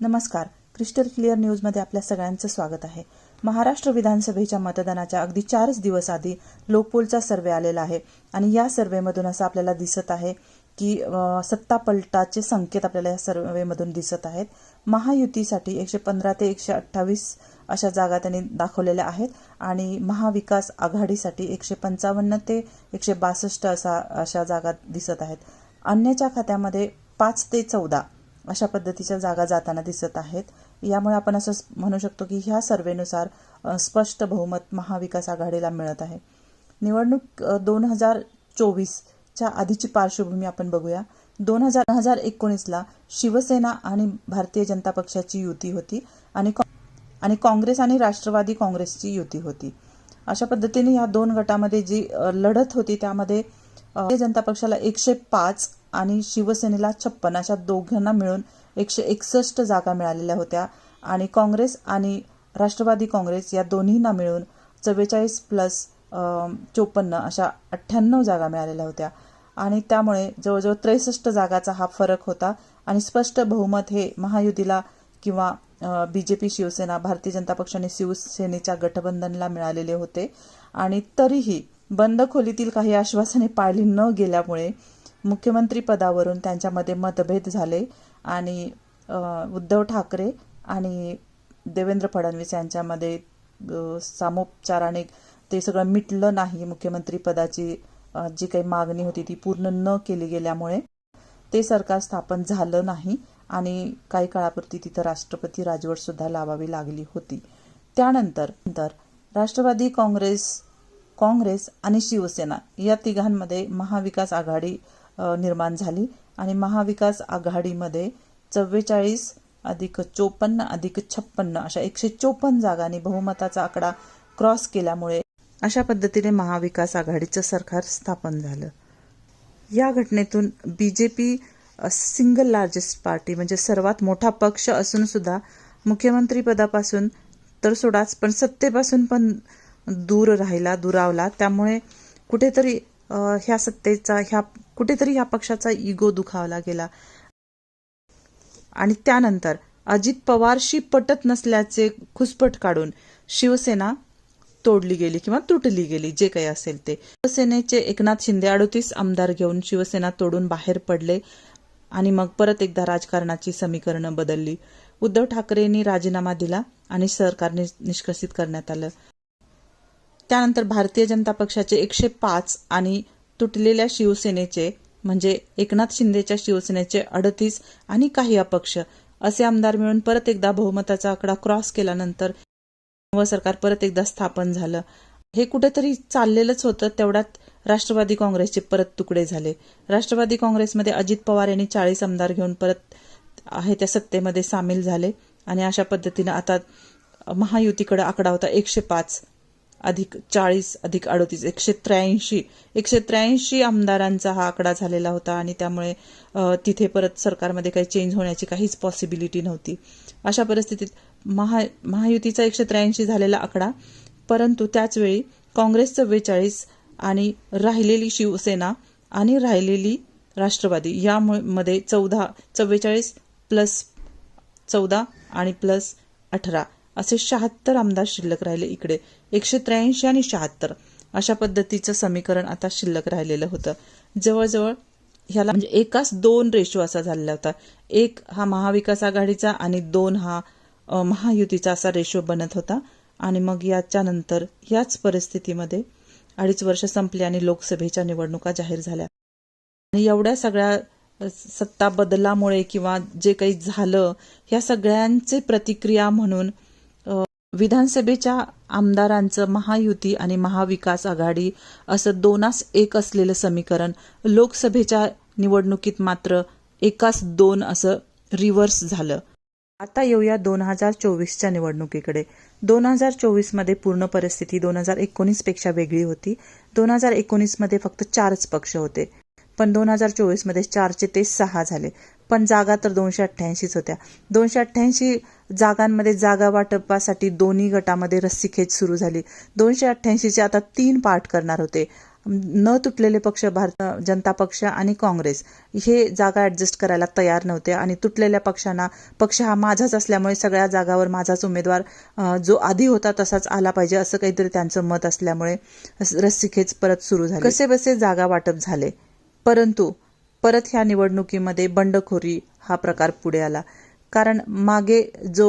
नमस्कार. Crystal clear न्यूजमध्ये आपल्या सगळ्यांचं स्वागत आहे. महाराष्ट्र विधानसभेच्या मतदानाच्या अगदी चारच दिवस आधी लोकपोलचा सर्वे आलेला आहे. आणि या सर्वेमधून असं आपल्याला दिसत आहे की सत्ता पलटाचे संकेत आपल्याला या सर्वेमधून दिसत आहेत. महायुतीसाठी एकशे पंधरा ते एकशे अठ्ठावीस अशा जागा त्यांनी दाखवलेल्या आहेत. आणि महाविकास आघाडीसाठी एकशे पंचावन्न ते एकशे बासष्ट असा अशा जागा दिसत आहेत. अन्यच्या खात्यामध्ये पाच ते चौदा अशा पद्धतीच्या जागा जाताना दिसत आहेत. यामुळे आपण असं म्हणू शकतो की ह्या सर्वेनुसार स्पष्ट बहुमत महाविकास आघाडीला मिळत आहे. निवडणूक दोन हजार चोवीसच्या आधीची पार्श्वभूमी आपण बघूया. दोन हजार हजार एकोणीसला शिवसेना आणि भारतीय जनता पक्षाची युती होती आणि आणि काँग्रेस आणि राष्ट्रवादी काँग्रेसची युती होती. अशा पद्धतीने या दोन गटामध्ये जी लढत होती त्यामध्ये भारतीय जनता पक्षाला एकशे पाच आणि शिवसेनेला छप्पन अशा दोघांना मिळून एकशे एकसष्ट जागा मिळालेल्या होत्या. आणि काँग्रेस आणि राष्ट्रवादी काँग्रेस या दोन्हींना मिळून चव्वेचाळीस प्लस चोपन्न अशा अठ्ठ्याण्णव जागा मिळालेल्या होत्या. आणि त्यामुळे जवळजवळ त्रेसष्ट जागाचा हा फरक होता. आणि स्पष्ट बहुमत हे महायुतीला किंवा B J P Shiv Sena Bharatiya Janata पक्ष आणि शिवसेनेच्या गठबंधनला मिळालेले होते. आणि तरीही बंद खोलीतील काही आश्वासने पाळली न गेल्यामुळे मुख्यमंत्रीपदावरून त्यांच्यामध्ये मतभेद झाले आणि उद्धव ठाकरे आणि देवेंद्र फडणवीस यांच्यामध्ये सामोपचाराने ते सगळं मिटलं नाही मुख्यमंत्रीपदाची जी काही मागणी होती ती पूर्ण न केली गेल्यामुळे. ते सरकार स्थापन झालं नाही आणि काही काळापुरती तिथं राष्ट्रपती राजवट सुद्धा लावावी लागली होती. त्यानंतर नंतर राष्ट्रवादी काँग्रेस काँग्रेस आणि शिवसेना या तिघांमध्ये महाविकास आघाडी निर्माण झाली. आणि महाविकास आघाडीमध्ये चव्वेचाळीस अधिक चोपन्न अधिक छप्पन्न अशा एकशे चोपन्न जागांनी बहुमताचा आकडा क्रॉस केल्यामुळे अशा पद्धतीने महाविकास आघाडीचं सरकार स्थापन झालं. या घटनेतून B J P single largest party म्हणजे सर्वात मोठा पक्ष असून सुद्धा मुख्यमंत्री पदापासून तर सोडाच पण सत्तेपासून पण दूर राहिला दुरावला. त्यामुळे कुठेतरी ह्या सत्तेचा ह्या कुठेतरी ह्या पक्षाचा इगो दुखावला गेला. आणि त्यानंतर अजित पवारशी पटत नसल्याचे खुसपट काढून शिवसेना तोडली गेली किंवा तुटली गेली जे काही असेल ते. शिवसेनेचे एकनाथ शिंदे अडोतीस आमदार घेऊन शिवसेना तोडून बाहेर पडले आणि मग परत एकदा राजकारणाची समीकरणं बदलली. उद्धव ठाकरेंनी राजीनामा दिला आणि सरकारने निष्कासित करण्यात आलं. त्यानंतर भारतीय जनता पक्षाचे एकशे पाच आणि तुटलेल्या शिवसेनेचे म्हणजे एकनाथ शिंदेच्या शिवसेनेचे अडतीस आणि काही अपक्ष. असे आमदार मिळून परत एकदा बहुमताचा आकडा क्रॉस केल्यानंतर नवं सरकार परत एकदा स्थापन झालं. हे कुठेतरी चाललेलंच होतं तेवढ्यात राष्ट्रवादी काँग्रेसचे परत तुकडे झाले. राष्ट्रवादी काँग्रेसमध्ये अजित पवार यांनी चाळीस आमदार घेऊन परत आहे त्या सत्तेमध्ये सामील झाले. आणि अशा पद्धतीनं आता महायुतीकडे आकडा होता एकशे पाच. अधिक चाळीस अधिक अडतीस एकशे त्र्याऐंशी. एकशे त्र्याऐंशी आमदारांचा हा आकडा झालेला होता आणि त्यामुळे तिथे परत सरकारमध्ये काही चेंज होण्याची काहीच पॉसिबिलिटी नव्हती. अशा परिस्थितीत महा महायुतीचा एकशे त्र्याऐंशी झालेला आकडा परंतु त्याचवेळी काँग्रेस चव्वेचाळीस आणि राहिलेली शिवसेना आणि राहिलेली राष्ट्रवादी यामध्ये चौदा चव्वेचाळीस प्लस चौदा आणि प्लस अठरा असे शहात्तर आमदार शिल्लक राहिले इकडे. एकशे त्र्याऐंशी आणि शहात्तर अशा पद्धतीचं समीकरण आता शिल्लक राहिलेलं होतं. जवळजवळ ह्याला म्हणजे एकाच दोन रेशो असा झालेला होता. एक हा महाविकास आघाडीचा आणि दोन हा महायुतीचा असा रेशो बनत होता. आणि मग याच्यानंतर याच परिस्थितीमध्ये अडीच वर्ष संपली आणि लोकसभेच्या निवडणुका जाहीर झाल्या. आणि एवढ्या सगळ्या सत्ता बदलामुळे किंवा जे काही झालं ह्या सगळ्यांचे प्रतिक्रिया म्हणून विधानसभेच्या आमदारांचं महायुती आणि महाविकास आघाडी असं दोनास एक असलेलं समीकरण लोकसभेच्या निवडणुकीत मात्र एकास दोन असं रिव्हर्स झालं. आता येऊया दोन हजार चोवीसच्या निवडणुकीकडे. दोन हजार चोवीसमध्ये पूर्ण परिस्थिती दोन हजार एकोणीसपेक्षा वेगळी होती. दोन हजार एकोणीसमध्ये फक्त चारच पक्ष होते. पण दोन हजार चोवीसमध्ये चारचे ते सहा झाले. पण जागा तर दोनशे अठ्ठ्याऐंशीच होत्या. दोनशे अठ्ठ्याऐंशी जागांमध्ये जागा वाटपासाठी दोन्ही गटामध्ये रस्सीखेच सुरू झाली. दोनशे अठ्ठ्याऐंशीचे आता तीन पार्ट करणार होते. न तुटलेले पक्ष भारत जनता पक्ष आणि काँग्रेस हे जागा ॲडजस्ट करायला तयार नव्हते आणि तुटलेल्या पक्षांना पक्ष हा माझाच असल्यामुळे सगळ्या जागावर माझाच उमेदवार जो आधी होता तसाच आला पाहिजे असं काहीतरी त्यांचं मत असल्यामुळे रस्सीखेच परत सुरू झाले. कसे बसे जागा वाटप झाले. परंतु परत ह्या निवडणुकीमध्ये बंडखोरी हा प्रकार पुढे आला. कारण मागे जो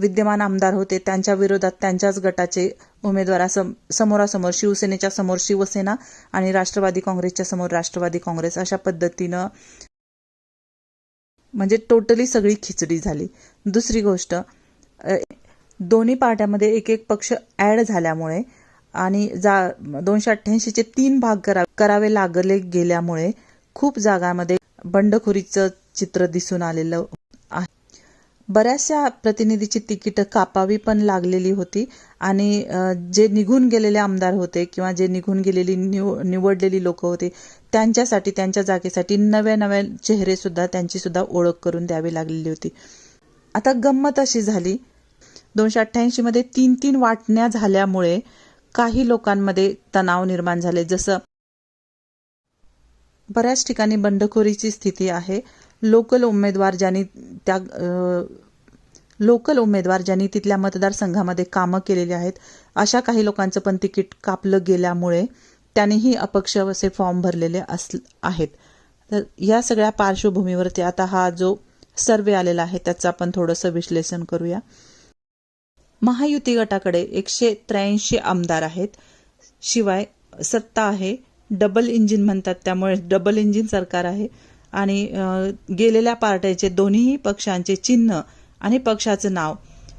विद्यमान आमदार होते त्यांच्या विरोधात त्यांच्याच गटाचे उमेदवार सम समोरासमोर शिवसेनेच्या समोर शिवसेना आणि राष्ट्रवादी काँग्रेसच्या समोर राष्ट्रवादी काँग्रेस अशा पद्धतीनं म्हणजे टोटली सगळी खिचडी झाली. दुसरी गोष्ट दोन्ही पार्ट्यामध्ये एक एक पक्ष ऍड झाल्यामुळे आणि जा दोनशे अठ्ठ्याऐंशीचे तीन भाग करा करावे लागले गेल्यामुळे खूप जागांमध्ये बंडखोरीचं चित्र दिसून आलेलं आहे. बऱ्याचशा प्रतिनिधीची तिकीट कापावी पण लागलेली होती आणि जे निघून गेलेले आमदार होते किंवा जे निघून गेलेली निव निवडलेली लोक होते त्यांच्यासाठी त्यांच्या जागेसाठी नव्या नव्या चेहरे सुद्धा त्यांची सुद्धा ओळख करून द्यावी लागलेली होती. आता गंमत अशी झाली दोनशे अठ्ठ्याऐंशी मध्ये तीन तीन वाटण्या झाल्यामुळे काही लोकांमध्ये तणाव निर्माण झाले. जसं बऱ्याच ठिकाणी बंडखोरीची स्थिती आहे. लोकल उमेदवार ज्यांनी त्या लोकल उमेदवार ज्यांनी तिथल्या मतदारसंघामध्ये कामं केलेली आहेत अशा काही लोकांचं पण तिकीट कापलं गेल्यामुळे त्यांनीही अपक्ष असे फॉर्म भरलेले अस आहेत. तर या सगळ्या पार्श्वभूमीवरती आता हा जो सर्वे आलेला आहे त्याचं आपण थोडंसं विश्लेषण करूया. महायुती गटाकडे एकशे त्र्याऐंशी आमदार आहेत. शिवाय सत्ता आहे डबल इंजिन म्हणतात त्यामुळे डबल इंजिन सरकार आहे. आणि गेलेल्या पार्ट्याचे दोन्हीही पक्षांचे चिन्ह आणि पक्षाचं नाव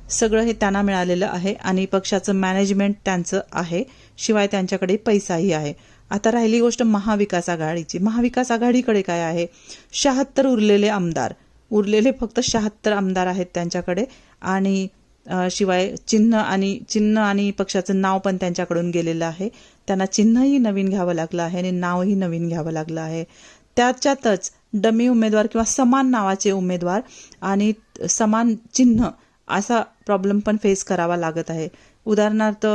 सगळं हे त्यांना मिळालेलं आहे आणि पक्षाचं मॅनेजमेंट त्यांचं आहे. शिवाय त्यांच्याकडे पैसाही आहे. आता राहिली गोष्ट महाविकास आघाडीची. महाविकास आघाडीकडे काय आहे? शहात्तर उरलेले आमदार. उरलेले फक्त शहात्तर आमदार आहेत त्यांच्याकडे. आणि शिवाय चिन्ह आणि चिन्ह आणि पक्षाचं नाव पण त्यांच्याकडून गेलेलं आहे. त्यांना चिन्हही नवीन घ्यावं लागलं आहे आणि नावही नवीन घ्यावं लागलं आहे. त्याच्यातच डमी उमेदवार किंवा समान नावाचे उमेदवार आणि समान चिन्ह असा प्रॉब्लेम पण फेस करावा लागत आहे. उदाहरणार्थ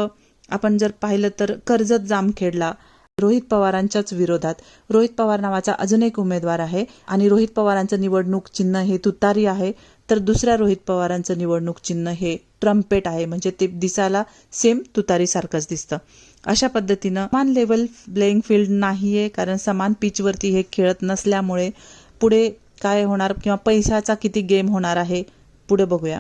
आपण जर पाहिलं तर कर्जत जामखेडला रोहित पवारांच्याच विरोधात. रोहित पवार नावाचा अजून एक उमेदवार आहे आणि रोहित पवारांचं निवडणूक चिन्ह हे तुतारी आहे. तर दुसऱ्या रोहित पवारांचं निवडणूक चिन्ह हे ट्रम्पेट आहे. म्हणजे ते दिसायला सेम तुतारीसारखंच दिसतं. अशा पद्धतीनं समान लेवल प्लेईंग फील्ड नाहीये कारण समान पिचवरती हे खेळत नसल्यामुळे पुढे काय होणार किंवा पैशाचा किती गेम होणार आहे पुढे बघूया.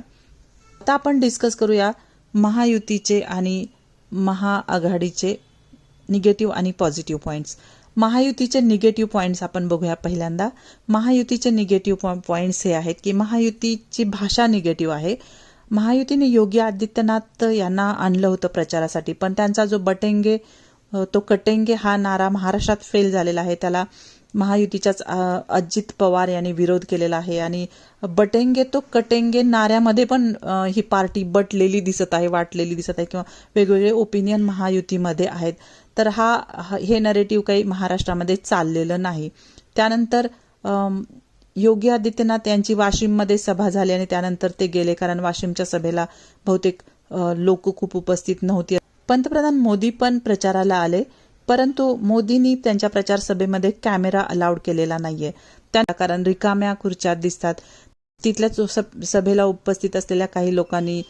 आता आपण डिस्कस करूया महायुतीचे आणि महाआघाडीचे निगेटिव्ह आणि पॉझिटिव्ह पॉईंट्स महायुतीचे निगेटिव्ह पॉईंट्स आपण बघूया पहिल्यांदा. महायुतीचे निगेटिव्ह पॉईंट्स हे आहेत की महायुतीची भाषा निगेटिव्ह आहे. महायुतीने योगी आदित्यनाथ यांना आणलं होतं प्रचारासाठी पण त्यांचा जो बटेंगे तो कटेंगे हा नारा महाराष्ट्रात फेल झालेला आहे. त्याला महायुतीच्याच अजित पवार यांनी विरोध केलेला आहे आणि बटेंगे तो कटेंगे नाऱ्यामध्ये पण ही पार्टी बटलेली दिसत आहे वाटलेली दिसत आहे किंवा वेगवेगळे ओपिनियन महायुतीमध्ये आहेत. तर हा हे नरेटिव्ह काही महाराष्ट्रामध्ये चाललेलं नाही. त्यानंतर योगी आदित्यनाथ यांची वाशिममध्ये सभा झाली आणि त्यानंतर ते गेले कारण वाशिमच्या सभेला बहुतेक लोक खूप उपस्थित नव्हती. पंतप्रधान मोदी पण प्रचाराला आले परंतु मोदींनी त्यांच्या प्रचार सभेमध्ये कॅमेरा अलाउड केलेला नाहीये. त्या कारण रिकाम्या खुर्च्या दिसतात. तिथल्या सभेला उपस्थित असलेल्या काही लोकांनी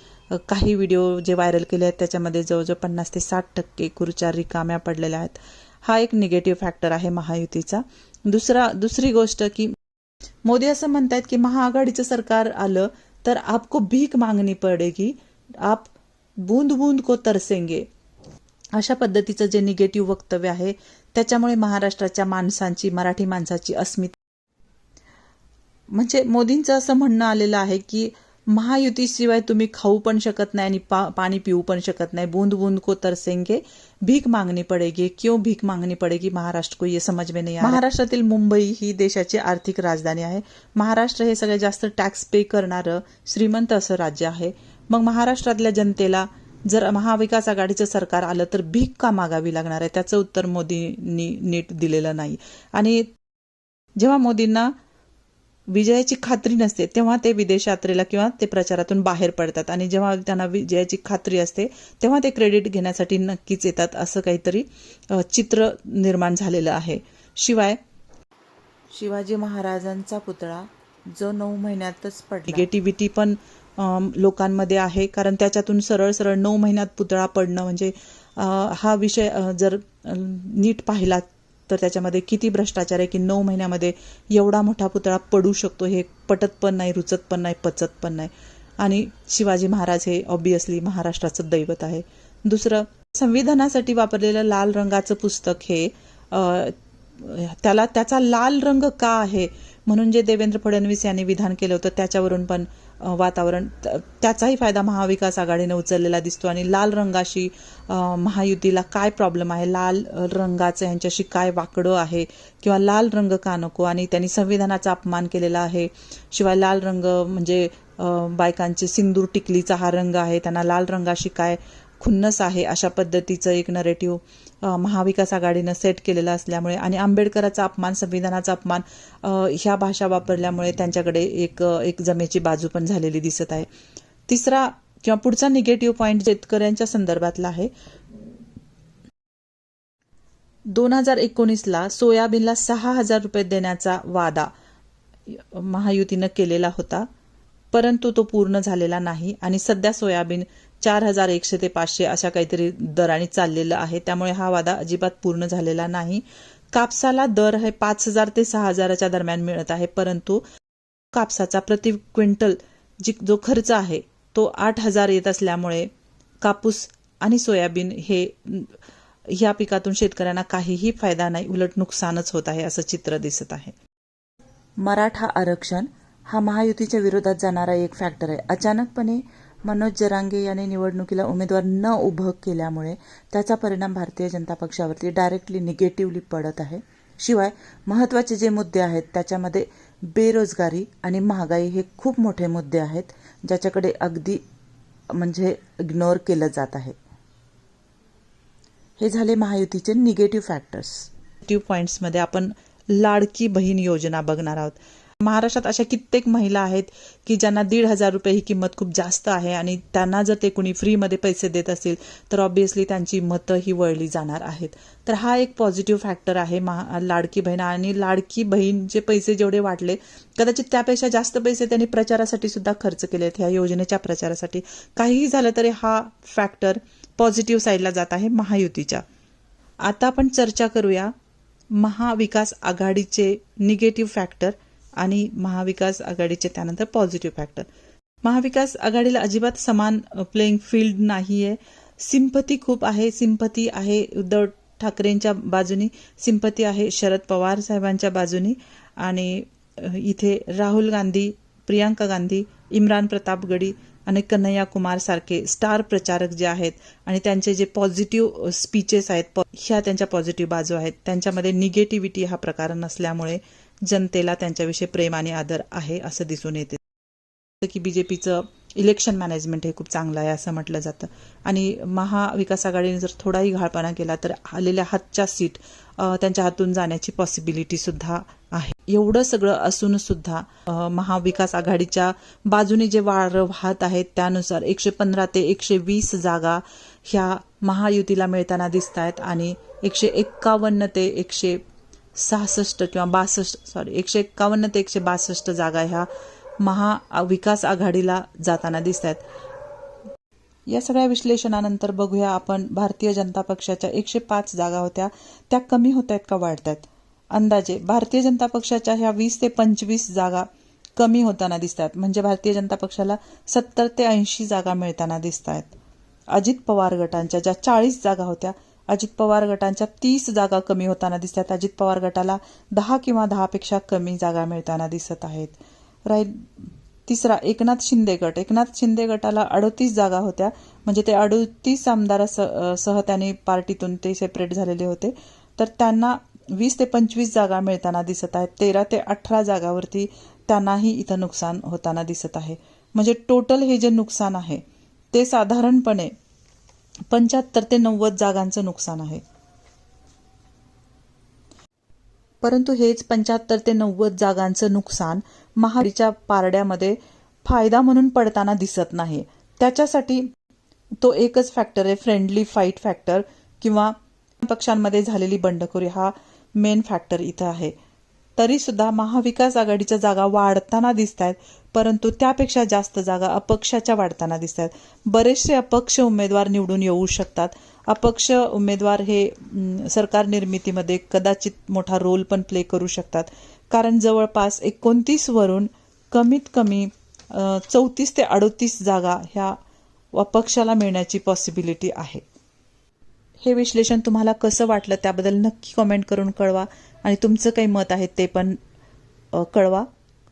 काही व्हिडिओ जे व्हायरल केले आहेत त्याच्यामध्ये जवळजवळ पन्नास ते साठ टक्के खुर्च्या रिकाम्या पडलेल्या आहेत. हा एक निगेटिव्ह फॅक्टर आहे महायुतीचा. दुसरा दुसरी गोष्ट की मोदी असं म्हणतायत की महाआघाडीचं सरकार आलं तर आपको भीक मागणी पडेगी आप बूंद बूंद को तरसेंगे. अशा पद्धतीचं जे निगेटिव्ह वक्तव्य आहे त्याच्यामुळे महाराष्ट्राच्या माणसांची मराठी माणसाची अस्मिता. म्हणजे मोदींचं असं म्हणणं आलेलं आहे की महायुतीशिवाय तुम्ही खाऊ पण शकत नाही आणि पा, पाणी पिऊ पण शकत नाही. बूंद बूंद को तरसेंगे भीक मागणी पडेगी. क्यों भीक मागणी पडेगी? महाराष्ट्र को ये समझ में नाही महाराष्ट्रातील मुंबई ही देशाची आर्थिक राजधानी आहे. महाराष्ट्र हे सगळ्यात जास्त टॅक्स पे करणारं श्रीमंत असं राज्य आहे. मग महाराष्ट्रातल्या जनतेला जर महाविकास आघाडीचं सरकार आलं तर भीक का मागावी लागणार आहे? त्याचं उत्तर मोदींनी नीट दिलेलं नाही. आणि जेव्हा मोदींना विजयाची खात्री नसते तेव्हा ते विदेश यात्रेला किंवा ते प्रचारातून बाहेर पडतात. आणि जेव्हा त्यांना विजयाची खात्री असते तेव्हा ते क्रेडिट घेण्यासाठी नक्कीच येतात असं काहीतरी चित्र निर्माण झालेलं आहे. शिवाय शिवाजी महाराजांचा पुतळा जो नऊ महिन्यातच पडला. निगेटिव्हिटी पण लोकांमध्ये आहे. कारण त्याच्यातून सरळ सरळ नऊ महिन्यात पुतळा पडणं म्हणजे हा विषय जर नीट पाहिला तर त्याच्यामध्ये किती भ्रष्टाचार आहे की नऊ महिन्यामध्ये एवढा मोठा पुतळा पडू शकतो हे पटत पण नाही रुचत पण नाही पचत पण नाही. आणि शिवाजी महाराज हे ऑब्विसली महाराष्ट्राचं दैवत आहे. दुसरं संविधानासाठी वापरलेलं लाल रंगाचं पुस्तक हे त्याला त्याचा लाल रंग का आहे? म्हणून जे देवेंद्र फडणवीस यांनी विधान केलं होतं त्याच्यावरून पण वातावरण. त्याचाही फायदा महाविकास आघाडीने उचललेला दिसतो. आणि लाल रंगाशी महायुतीला काय प्रॉब्लेम आहे? लाल रंगाचं यांच्याशी काय वाकडं आहे? किंवा लाल रंग का नको? आणि त्यांनी संविधानाचा अपमान केलेला आहे. शिवाय लाल रंग म्हणजे बायकांचे सिंदूर टिकलीचा हा रंग आहे. त्यांना लाल रंगाशी काय खुन्नस आहे अशा पद्धतीचं एक नरेटिव्ह महाविकास आघाडीनं सेट केलेलं असल्यामुळे आणि आंबेडकराचा अपमान संविधानाचा अपमान ह्या भाषा वापरल्यामुळे त्यांच्याकडे एक एक जमेची बाजू पण झालेली दिसत आहे. तिसरा किंवा पुढचा निगेटिव्ह पॉईंट शेतकऱ्यांच्या संदर्भातला आहे. दोन हजार एकोणीसला सोयाबीनला सहा हजार रुपये देण्याचा वादा महायुतीनं केलेला होता परंतु तो पूर्ण झालेला नाही आणि सध्या सोयाबीन चार हजार एकशे ते पाचशे अशा काहीतरी दराने चाललेलं आहे. त्यामुळे हा वादा अजिबात पूर्ण झालेला नाही. कापसाला दर हे पाच हजार ते सहा हजाराच्या दरम्यान मिळत आहे परंतु कापसाचा प्रति क्विंटल जी जो खर्च आहे तो आठ हजार येत असल्यामुळे कापूस आणि सोयाबीन हे ह्या पिकातून शेतकऱ्यांना काहीही फायदा नाही उलट नुकसानच होत आहे असं चित्र दिसत आहे. मराठा आरक्षण हा महायुतीच्या विरोधात जाणारा एक फॅक्टर आहे. अचानकपणे मनोज जरांगे यांनी निवडणुकीला उमेदवार न उभं केल्यामुळे त्याचा परिणाम भारतीय जनता पक्षावरती डायरेक्टली निगेटिव्हली पडत आहे. शिवाय महत्त्वाचे जे मुद्दे आहेत त्याच्यामध्ये बेरोजगारी आणि महागाई हे खूप मोठे मुद्दे आहेत ज्याच्याकडे अगदी म्हणजे इग्नोर केलं जात आहे. हे झाले महायुतीचे निगेटिव्ह फॅक्टर्स निगेटिव्ह पॉईंट्समध्ये आपण लाडकी बहीण योजना बघणार आहोत. महाराष्ट्रात अशा कित्येक महिला आहेत की ज्यांना दीड हजार रुपये ही किंमत खूप जास्त आहे आणि त्यांना जर ते कुणी फ्रीमध्ये पैसे देत असेल तर ऑब्वियसली त्यांची मतं ही वळली जाणार आहेत. तर हा एक पॉझिटिव्ह फॅक्टर आहे महा लाडकी बहीण आणि लाडकी बहीणचे पैसे जेवढे वाटले कदाचित त्यापेक्षा जास्त पैसे त्यांनी प्रचारासाठी सुद्धा खर्च केले आहेत. ह्या योजनेच्या प्रचारासाठी काहीही झालं तरी हा फॅक्टर पॉझिटिव्ह साईडला जात आहे महायुतीच्या. आता आपण चर्चा करूया महाविकास आघाडीचे निगेटिव्ह फॅक्टर आणि महाविकास आघाडीचे त्यानंतर पॉझिटिव्ह फॅक्टर महाविकास आघाडीला अजिबात समान प्लेइंग फील्ड नाही आहे सिंपती खूप आहे. सिंपती आहे उद्धव ठाकरेंच्या बाजूनी. सिंपती आहे शरद पवार साहेबांच्या बाजूनी. आणि इथे राहुल गांधी प्रियांका गांधी इम्रान प्रतापगडी आणि कन्हैया कुमार सारखे स्टार प्रचारक जे आहेत आणि त्यांचे जे पॉझिटिव्ह स्पीचेस आहेत ह्या त्यांच्या पॉझिटिव्ह बाजू आहेत. त्यांच्यामध्ये निगेटिव्हिटी हा प्रकार नसल्यामुळे जनतेला त्यांच्याविषयी प्रेम आणि आदर आहे असं दिसून येते. की बीजेपीचं इलेक्शन मॅनेजमेंट हे खूप चांगलं आहे असं म्हटलं जातं. आणि महाविकास आघाडीने जर थोडाही घाळपणा केला तर आलेल्या हातच्या सीट त्यांच्या हातून जाण्याची पॉसिबिलिटी सुद्धा आहे. एवढं सगळं असून सुद्धा महाविकास आघाडीच्या बाजूने जे वार वाहत आहेत त्यानुसार एकशे पंधरा ते एकशे वीस जागा ह्या महायुतीला मिळताना दिसत आहेत आणि एकशे एक्कावन्न ते एकशे सहासष्ट किंवा बासष्ट सॉरी एकशे एक्कावन्न ते एकशे बासष्ट जागा ह्या महा विकास आघाडीला जाताना दिसत आहेत या सगळ्या विश्लेषणानंतर बघूया आपण भारतीय जनता पक्षाच्या एकशे पाच जागा होत्या त्या कमी होत आहेत का वाढत आहेत अंदाजे भारतीय जनता पक्षाच्या ह्या वीस ते पंचवीस जागा कमी होताना दिसतात म्हणजे भारतीय जनता पक्षाला सत्तर ते ऐंशी जागा मिळताना दिसत आहेत अजित पवार गटांच्या ज्या चाळीस जागा होत्या अजित पवार गटांच्या तीस जागा कमी होताना दिसत आहेत अजित पवार गटाला दहा किंवा दहापेक्षा कमी जागा मिळताना दिसत आहेत. राहील तिसरा एकनाथ शिंदे गट. एकनाथ शिंदे गटाला अडोतीस जागा होत्या. म्हणजे ते अडोतीस आमदारासह सह त्यांनी पार्टीतून ते सेपरेट झालेले होते. तर त्यांना वीस ते पंचवीस जागा मिळताना दिसत आहेत. तेरा ते अठरा जागावरती त्यांनाही इथं नुकसान होताना दिसत आहे. म्हणजे टोटल हे जे नुकसान आहे ते साधारणपणे पंच्याहत्तर ते नव्वद जागांचं नुकसान आहे. परंतु हेच पंच्याहत्तर ते नव्वद जागांचं नुकसान महाडीच्या पारड्यामध्ये फायदा म्हणून पडताना दिसत नाही. त्याच्यासाठी तो एकच फॅक्टर आहे फ्रेंडली फाईट फॅक्टर किंवा पक्षांमध्ये झालेली बंडखोरी हा मेन फॅक्टर इथं आहे. तरी सुद्धा महाविकास आघाडीच्या जागा वाढताना दिसत आहेत परंतु त्यापेक्षा जास्त जागा अपक्षाच्या वाढताना दिसत आहेत बरेचसे अपक्ष उमेदवार निवडून येऊ शकतात. अपक्ष उमेदवार हे सरकार निर्मितीमध्ये कदाचित मोठा रोल पण प्ले करू शकतात. कारण जवळपास एकोणतीस वरून कमीत कमी चौतीस ते अडोतीस जागा ह्या अपक्षाला मिळण्याची पॉसिबिलिटी आहे. हे विश्लेषण तुम्हाला कसं वाटलं त्याबद्दल नक्की कमेंट करून कळवा. आणि तुमचं काही मत आहे ते पण कळवा.